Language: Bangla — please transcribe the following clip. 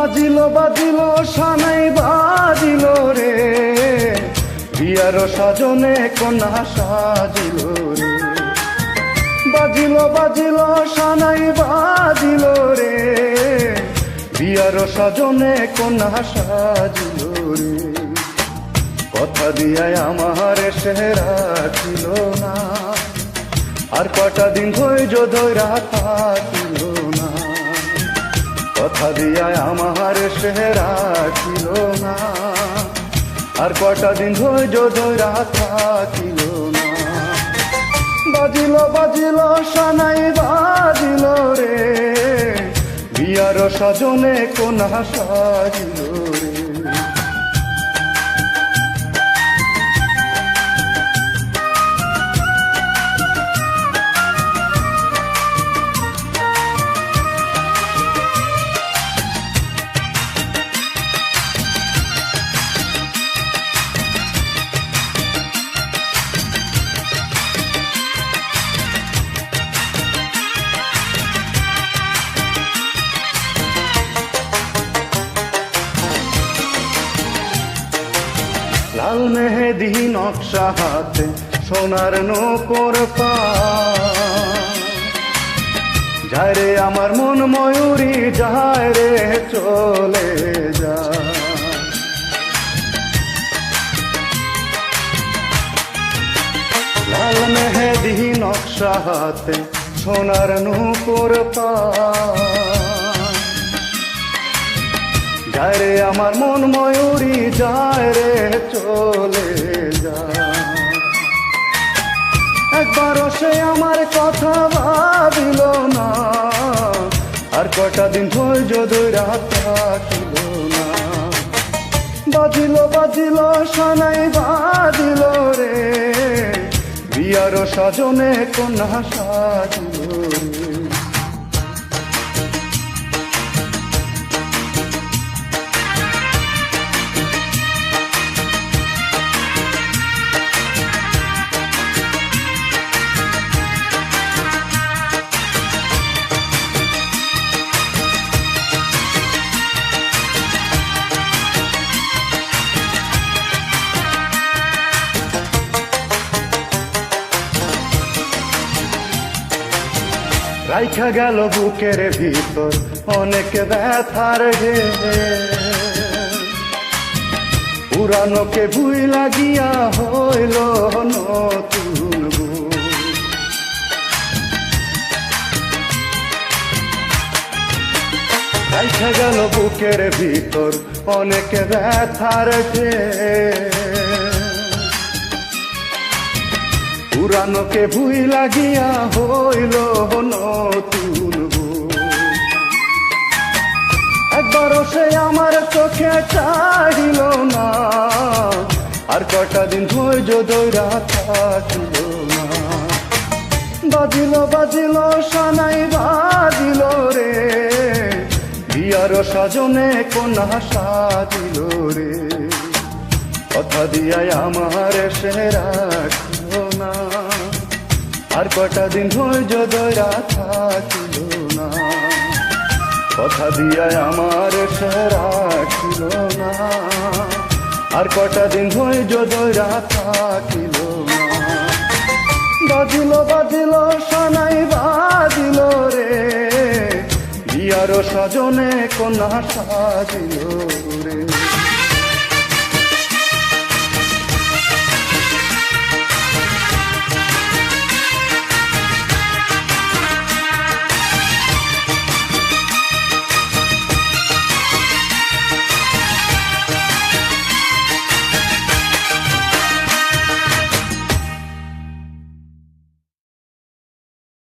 বাজিল বাজিল, সানাই বাজিল রে। বিয়ার সাজনে কন্যা সাজিল রে। বাজিল বাজিল, সানাই বাজিল রে। বিয়ার সাজনে কন্যা সাজিল রে। কথা দিয়ায় আমার সেরা ছিল না। আর কটা দিন ধৈর্য ধৈরা থাকিল। দিয়ায় আমার সেরা ছিল না। আর কটা দিন ধৈর্য ধৈরা থাকিল না। বাজিল বাজিল, সানাই বাজিল রে। বিয়ার সাজনে কোন সাজিল লাল মেহেদি নকশা হাতে সোনার নূপুর পা যায় রে আমার মন ময়ূরী, যায় রে চলে যা। লাল মেহেদি নকশা হাতে সোনার নূপুর পা যায় রে, আমার মন ময়ূরী যায় রে, চলে যায় একবারও সে আমার কথা ভাবিল না, আর কটা দিন ধৈর্য ধৈরা থাকিল না। বাজিল বাজিল, সানাই বাজিল রে, বিয়ার সাজনে কন্যা সাজিল রাইখা গেল বুকের ভিতর, অনেক ব্যথার গে পুরানোকে ভুই লাগিয়া হইল নতুন। রাইখা গেল বুকের ভিতর, অনেক ব্যথার গে পুরানোকে ভুই লাগিয়া হইল চাহিল না। আর কটা দিন ধৈর্য দৈরা থাকিল না। বাজিল বাজিল, সানাই বাজিল রে। বিয়ার সাজনে কোনা সাজিল রে। কথা দিয়াই আমার সেরা ছিল না। আর কটা দিন ধৈর্য দৈরা থাকিল না। কথা দিয়াই আমার সারা ছিল না। আর কটা দিন ধৈর্য যদি থাকিল না। বাজিল বাজিল, সানাই বাজিল রে। বিয়ার সাজনে কন্যা সাজিল রে।